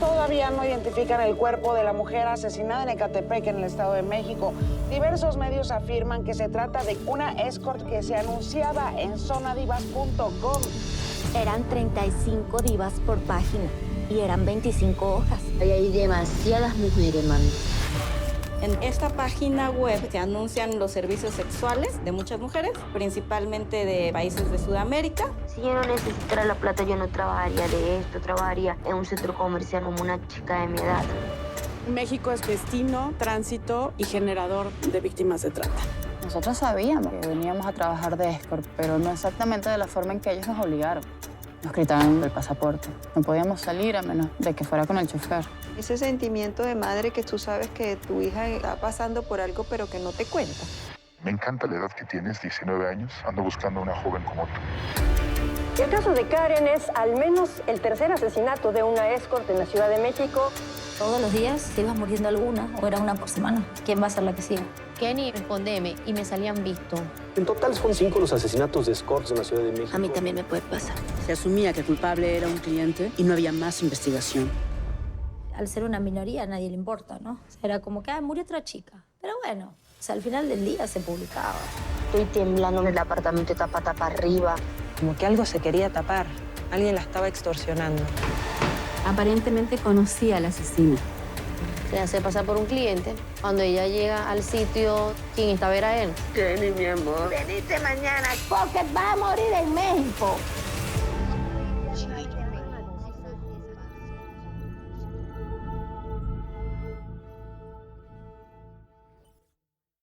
todavía no identifican el cuerpo de la mujer asesinada en Ecatepec, en el Estado de México. Diversos medios afirman que se trata de una escort que se anunciaba en zonadivas.com. Eran 35 divas por página y eran 25 hojas. Ahí hay demasiadas mujeres, mami. En esta página web se anuncian los servicios sexuales de muchas mujeres, principalmente de países de Sudamérica. Si yo no necesitara la plata, yo no trabajaría de esto, trabajaría en un centro comercial como una chica de mi edad. México es destino, tránsito y generador de víctimas de trata. Nosotros sabíamos que veníamos a trabajar de escort, pero no exactamente de la forma en que ellos nos obligaron. Nos quitaron el pasaporte. No podíamos salir a menos de que fuera con el chofer. Ese sentimiento de madre que tú sabes que tu hija está pasando por algo pero que no te cuenta. Me encanta la edad que tienes, 19 años. Ando buscando una joven como tú. El caso de Karen es al menos el tercer asesinato de una escort en la Ciudad de México. Todos los días se iba muriendo alguna o era una por semana. ¿Quién va a ser la que siga? Kenny, respondeme, y me salían visto. En total son cinco los asesinatos de escorts en la Ciudad de México. A mí también me puede pasar. Se asumía que el culpable era un cliente y no había más investigación. Al ser una minoría a nadie le importa, ¿no? Era como que ah, murió otra chica. Pero bueno, o sea, al final del día se publicaba. Estoy temblando en el apartamento, tapa, tapa arriba. Como que algo se quería tapar. Alguien la estaba extorsionando. Aparentemente conocía al asesino. Se hace pasar por un cliente. Cuando ella llega al sitio, ¿quién estaba era él? Kenny, mi amor. Venite mañana porque va a morir en México.